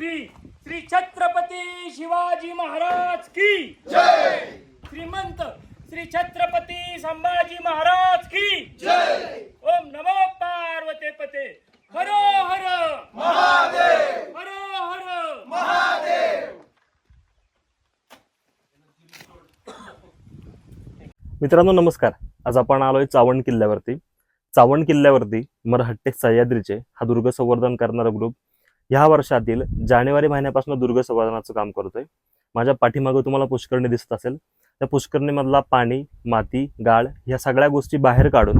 श्री श्री छत्रपती शिवाजी महाराज की. जय! श्रीमंत श्री छत्रपती संभाजी महाराज की. जय! ओम नमो पार्वते पते. हर हर. महादेव! हर हर. मित्रांनो नमस्कार. आज आपण आलोय चावण किल्ल्यावरती. चावण किल्ल्यावरती मरहट्टे सह्याद्रीचे हा दुर्ग संवर्धन करणारा ग्रुप ह्या वर्षातील जानेवारी महिन्यापासून दुर्ग संवर्धनाचं काम करतोय. माझ्या पाठीमागं तुम्हाला पुष्करणी दिसत असेल. त्या पुष्करणीमधला पाणी माती गाळ ह्या सगळ्या गोष्टी बाहेर काढून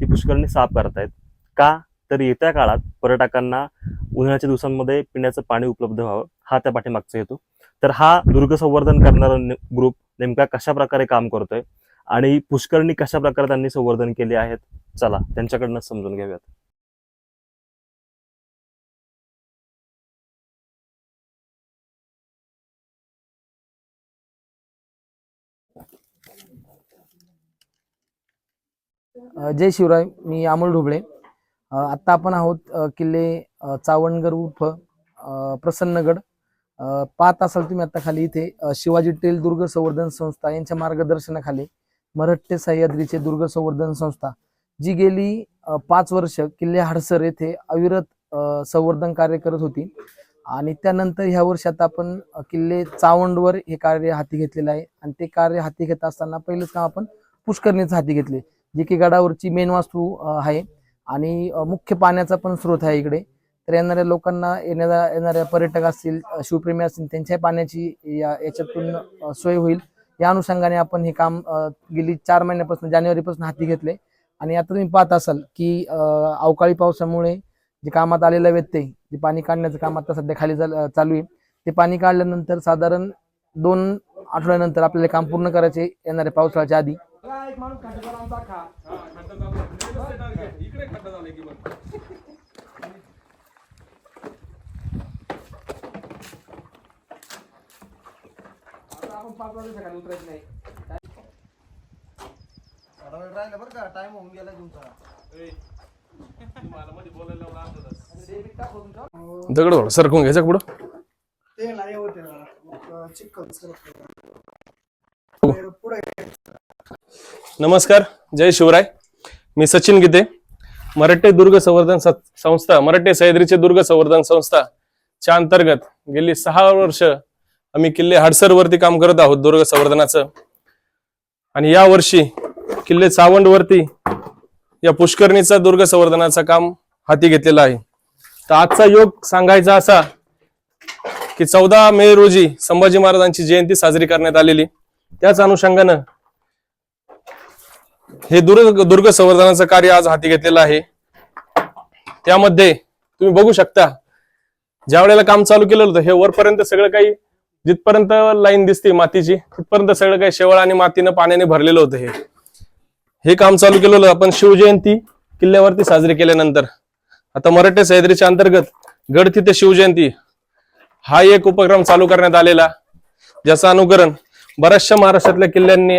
ती पुष्करणी साफ करतायत. का तर येत्या काळात पर्यटकांना उन्हाळ्याच्या दिवसांमध्ये पिण्याचं पाणी उपलब्ध व्हावं हा त्या पाठीमागचा हेतू. तर हा दुर्ग संवर्धन करणारा ग्रुप नेमका कशा प्रकारे काम करतोय आणि पुष्करणी कशा प्रकारे त्यांनी संवर्धन केले आहेत? चला त्यांच्याकडनं समजून घेऊयात. जय शिवराय मी अमोल ढोबळे. आत्ता आपण आहोत किल्ले अ, चावणगर उर्फ प्रसन्नगड. पाहत असाल तुम्ही आता खाली इथे शिवाजी टेल दुर्ग संवर्धन संस्था यांच्या मार्गदर्शनाखाली मराठे सह्याद्रीचे दुर्ग संवर्धन संस्था जी गेली पाच वर्ष किल्ले हडसर येथे अविरत संवर्धन कार्य करत होती. आणि त्यानंतर ह्या वर्षात आपण किल्ले चावंडवर हे कार्य हाती घेतलेलं आहे. आणि ते कार्य हाती घेत असताना पहिलंच काम आपण पुष्करणीचं हाती घेतले जी की गडावरची मेन वास्तू आहे. आणि मुख्य पाण्याचा पण स्रोत आहे इकडे. तर येणाऱ्या लोकांना येणाऱ्या येणाऱ्या पर्यटक असतील शिवप्रेमी असतील त्यांच्या पाण्याची या याच्यातून सोय होईल. या अनुषंगाने आपण हे काम गेली चार महिन्यापासून जानेवारीपासून हाती घेतले. आणि आता तुम्ही पाहत असाल की अवकाळी पावसामुळे जे कामात आलेलं व्यत्यय जे पाणी काढण्याचं काम आता सध्या खाली चालू आहे ते पाणी काढल्यानंतर साधारण दोन आठवड्यानंतर आपल्याला काम पूर्ण करायचे येणाऱ्या पावसाळ्याच्या आधी. राहिलं बरं का टाइम होऊन गेला तुमचा. दगड थोडं सरकून घ्यायचं पुढं. नमस्कार जय शिवराय. मी सचिन गीते मराठे दुर्ग संवर्धन संस्था मराठे सह्याद्रीचे दुर्ग संवर्धन संस्था च्या अंतर्गत गेली सहा वर्ष आम्ही किल्ले हडसर वरती काम करत आहोत दुर्ग संवर्धनाचं. आणि या वर्षी किल्ले चावंड वरती या पुष्करणीचा दुर्ग संवर्धनाचं काम हाती घेतलेलं आहे. तर आजचा योग सांगायचा असा की चौदा मे रोजी संभाजी महाराजांची जयंती साजरी करण्यात आलेली. त्याच अनुषंगानं हे दुर्ग दुर्ग संवर्धनाचं कार्य आज हाती घेतलेलं आहे. त्यामध्ये तुम्ही बघू शकता ज्या वेळेला काम चालू केलं होतं हे वरपर्यंत सगळं काही जिथपर्यंत लाईन दिसते मातीची तिथपर्यंत सगळं काही शेवळ आणि मातीनं पाण्याने भरलेलं होतं हे. हे काम चालू केलेलं आपण शिवजयंती किल्ल्यावरती साजरी केल्यानंतर. आता मराठे सह्याद्रीच्या अंतर्गत गड तिथे शिवजयंती. हा एक उपक्रम चालू करण्यात आलेला. ज्याचं अनुकरण बऱ्याचशा महाराष्ट्रातल्या किल्ल्यांनी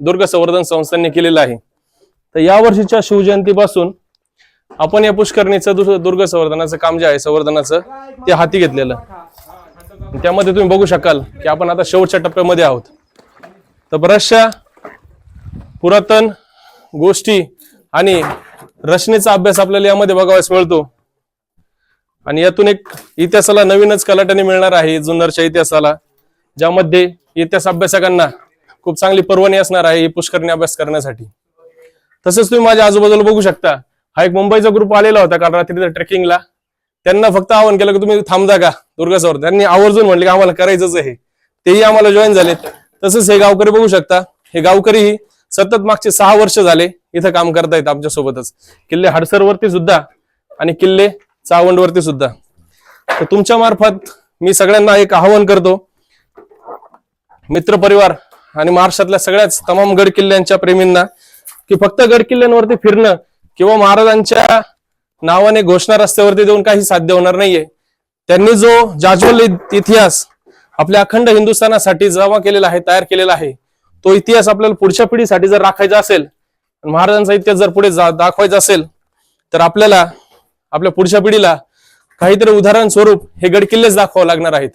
दुर्ग संवर्धन संस्थांनी केलेलं आहे. तर या वर्षीच्या शिवजयंतीपासून आपण या पुष्करणीचं दुस- दुर्ग संवर्धनाचं काम जे आहे संवर्धनाचं ते हाती घेतलेलं. त्यामध्ये तुम्ही बघू शकाल की आपण आता शेवटच्या टप्प्यामध्ये आहोत. तर बऱ्याचशा पुरातन गोष्टी आणि रचनेचा अभ्यास आपल्याला यामध्ये बघावयास मिळतो. आणि यातून एक इतिहासाला नवीनच कलाटणी मिळणार आहे जुन्नरच्या इतिहासाला ज्यामध्ये इतिहास अभ्यासकांना खूप चांगली पर्वणी असणार आहे ही पुष्करणी अभ्यास करण्यासाठी. तसंच तुम्ही माझ्या आजूबाजूला बघू शकता हा एक मुंबईचा ग्रुप आलेला होता काल रात्री ट्रेकिंगला त्यांना फक्त आवाहन केलं की तुम्ही थांबता का दुर्गासवर त्यांनी आवर्जून म्हणले की आम्हाला करायचंच आहे. तेही आम्हाला जॉईन झालेत. तसंच हे गावकरी बघू शकता हे गावकरीही सतत मागचे सहा वर्ष झाले इथं काम करतायत आमच्या सोबतच किल्ले हडसरवरती सुद्धा आणि किल्ले चावंडवरती सुद्धा. तर तुमच्या मार्फत मी सगळ्यांना एक आवाहन करतो. मित्रपरिवार आणि महाराष्ट्रातल्या सगळ्याच तमाम गड किल्ल्यांच्या प्रेमींना की फक्त गड किल्ल्यांवरती फिरणं किंवा महाराजांच्या नावाने घोषणा रस्त्यावरती देऊन काही साध्य होणार नाहीये. त्यांनी जो जाज्वल इतिहास आपल्या अखंड हिंदुस्थानासाठी जमा केलेला आहे तयार केलेला आहे तो इतिहास आपल्याला पुढच्या पिढीसाठी जर राखायचा असेल महाराजांचा इतिहास जर पुढे जा- दाखवायचा असेल तर आपल्याला आपल्या पुढच्या पिढीला काहीतरी उदाहरण स्वरूप हे गड किल्लेच दाखवावं लागणार आहेत.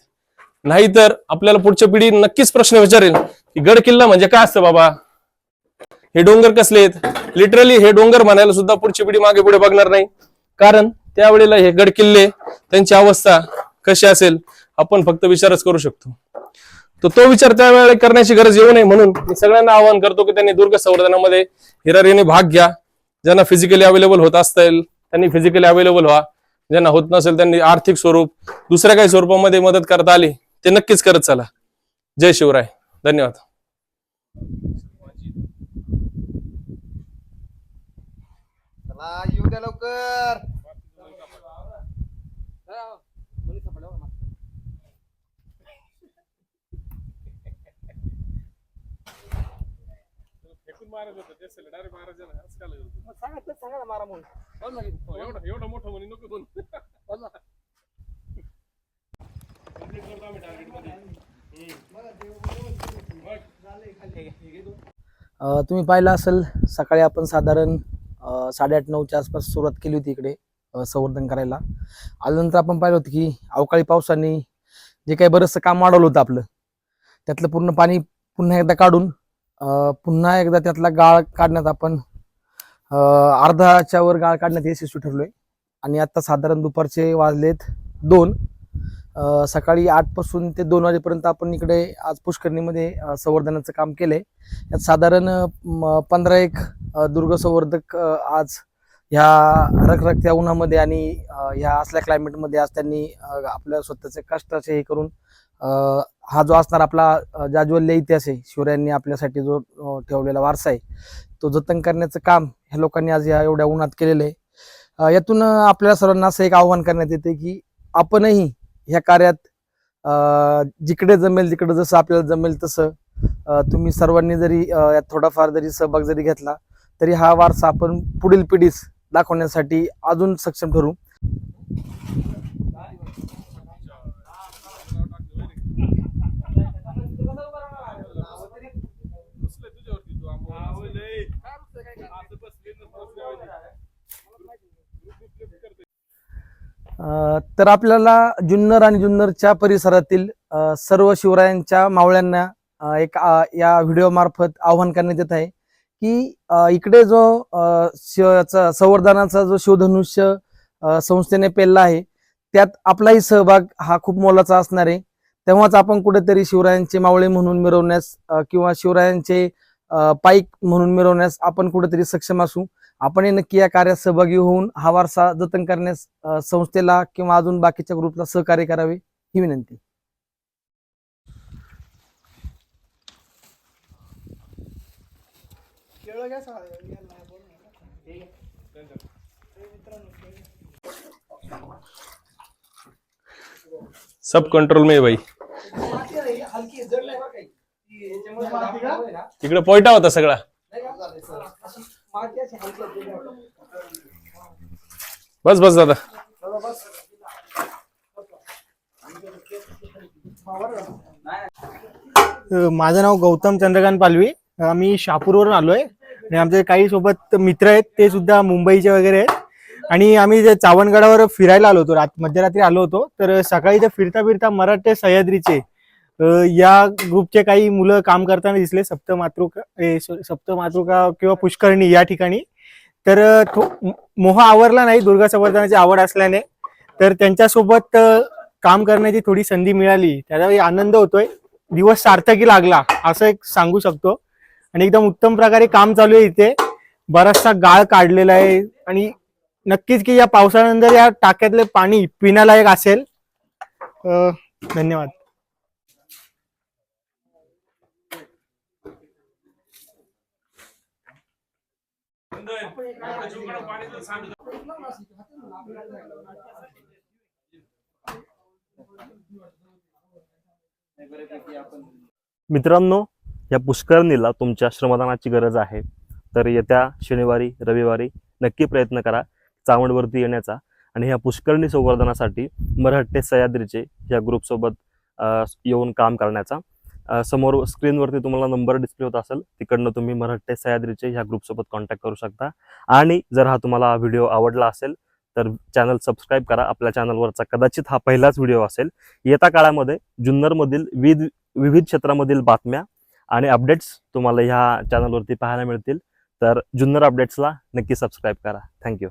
नाहीतर आपल्याला पुढच्या पिढी नक्कीच प्रश्न विचारेल की गड किल्ला म्हणजे काय असतं बाबा? हे डोंगर कसले आहेत? लिटरली हे डोंगर म्हणायला सुद्धा पुढची पिढी मागे पुढे बघणार नाही. कारण त्यावेळेला हे गड किल्ले त्यांची अवस्था कशी असेल आपण फक्त विचारच करू शकतो. तर तो विचार त्यावेळेला करण्याची गरज येऊ नये म्हणून मी सगळ्यांना आवाहन करतो की त्यांनी दुर्ग संवर्धनामध्ये हिरारीने भाग घ्या. ज्यांना फिजिकली अवेलेबल होत असतील त्यांनी फिजिकली अवेलेबल व्हा. ज्यांना होत नसेल त्यांनी आर्थिक स्वरूप दुसऱ्या काही स्वरूपामध्ये मदत करता आली ते नक्कीच करत चला. जय शिवराय. धन्यवाद. येऊ द्या लवकर. एवढं मोठं म्हणे नको अ, तुम्ही पाहिलं असेल सकाळी आपण साधारण अ, साडेआठ नऊच्या आसपास सुरुवात केली होती इकडे अ, संवर्धन करायला. आल्यानंतर आपण पाहिलं होतं की अवकाळी पावसाने जे काही बरंचसं काम वाढवलं होतं आपलं त्यातलं पूर्ण पाणी पुन्हा एकदा काढून पुन्हा एकदा त्यातला गाळ काढण्यात आपण अ, अर्धाच्या वर गाळ काढण्यात यशस्वी ठरलोय. आणि आता साधारण दुपारचे वाजलेत दोन. सकाळी आठपासून ते दोन वाजेपर्यंत आपण इकडे आज पुष्करणीमध्ये संवर्धनाचं काम केलंय. यात साधारण पंधरा एक दुर्ग संवर्धक आज ह्या रखरखत्या उन्हामध्ये आणि ह्या असल्या क्लायमेटमध्ये आज त्यांनी आपल्या स्वतःचे कष्टाचे हे करून हा जो असणार आपला जाज्वल्य इतिहास आहे शिवरायांनी आपल्यासाठी जो ठेवलेला वारसा आहे तो जतन करण्याचं काम ह्या लोकांनी आज या एवढ्या उन्हात केलेलं आहे. यातून आपल्या सर्वांना असं एक आव्हान करण्यात येते की आपणही ह्या कार्यात जिकडे जमेल तिकडे जसं आपल्याला जमेल तसं तुम्ही सर्वांनी जरी यात थोडाफार जरी सहभाग जरी घेतला तरी हा वारसा आपण पुढील पिढीस दाखवण्यासाठी अजून सक्षम ठरू. तर आपल्याला जुन्नर आणि जुन्नरच्या परिसरातील सर्व शिवरायांच्या मावळ्यांना एक या व्हिडिओ मार्फत आव्हान करण्यात येत आहे. की इकडे जो संवर्धनाचा जो शिवधनुष्य संस्थेने पेलला आहे त्यात आपलाही सहभाग हा खूप मोलाचा असणार आहे. तेव्हाच आपण कुठेतरी शिवरायांचे मावळे म्हणून मिरवण्यास किंवा शिवरायांचे पाईक म्हणून मिरवण्यास आपण कुठेतरी सक्षम असू. आपणही नक्की या कार्यात सहभागी होऊन हा वारसा जतन करण्यास संस्थेला किंवा अजून बाकीच्या ग्रुपला सहकार्य करावे ही विनंती केळं घ्या सा- याला बोल ना. हे मित्रांनो, केळं. सब कंट्रोल में है भाई माती आहे, हलकी जड नाही बरं काही. ती याच्यामुळे माती का? इकडे पोयटा होता सगळा. बस बस दादा चला बस. अ, माझं नाव गौतम चंद्रकांत पालवी आम्ही शहापूरवरून आलोय आणि आमचे काही सोबत मित्र आहेत ते सुद्धा मुंबईचे वगैरे आहेत. आणि आम्ही चावणगडावर फिरायला आलो होतो मध्यरात्री आलो होतो तर सकाळी ते फिरता फिरता मराठे सह्याद्रीचे या ग्रुपचे काही मुलं काम करताना दिसले सप्तमातृका ए, सप्तमातृका किंवा पुष्करणी या ठिकाणी. तर मोह आवरला नाही दुर्गा संवर्धनाची आवड असल्याने. तर त्यांच्यासोबत काम करण्याची थोडी संधी मिळाली. त्याचा आनंद होतोय. दिवस सार्थकी लागला असं एक सांगू शकतो. आणि एकदम उत्तम प्रकारे काम चालू आहे इथे. बराचसा गाळ काढलेला आहे. आणि नक्कीच की या पावसाळ्यानंतर या टाक्यातले पाणी पिण्यालायक असेल. अं, धन्यवाद. मित्रांनो या पुष्करणीला तुमच्या श्रमदानाची गरज आहे. तर येत्या शनिवारी रविवारी नक्की प्रयत्न करा चावंडवरती येण्याचा आणि ह्या पुष्करणी संवर्धनासाठी मराठे सह्याद्रीचे या ग्रुपसोबत येऊन काम करण्याचा. समोर स्क्रीनवरती तुम्हाला नंबर डिस्प्ले होत असेल तिकडनं तुम्ही मराठे सह्याद्रीचे ह्या ग्रुपसोबत कॉन्टॅक्ट करू शकता. आणि जर हा तुम्हाला व्हिडिओ आवडला असेल तर चॅनल सबस्क्राईब करा. आपल्या चॅनलवरचा कदाचित हा पहिलाच व्हिडिओ असेल. येत्या काळामध्ये जुन्नरमधील विविध विविध क्षेत्रामधील बातम्या आणि अपडेट्स तुम्हाला ह्या चॅनलवरती पाहायला मिळतील. तर जुन्नर अपडेट्सला नक्की सबस्क्राईब करा. थँक्यू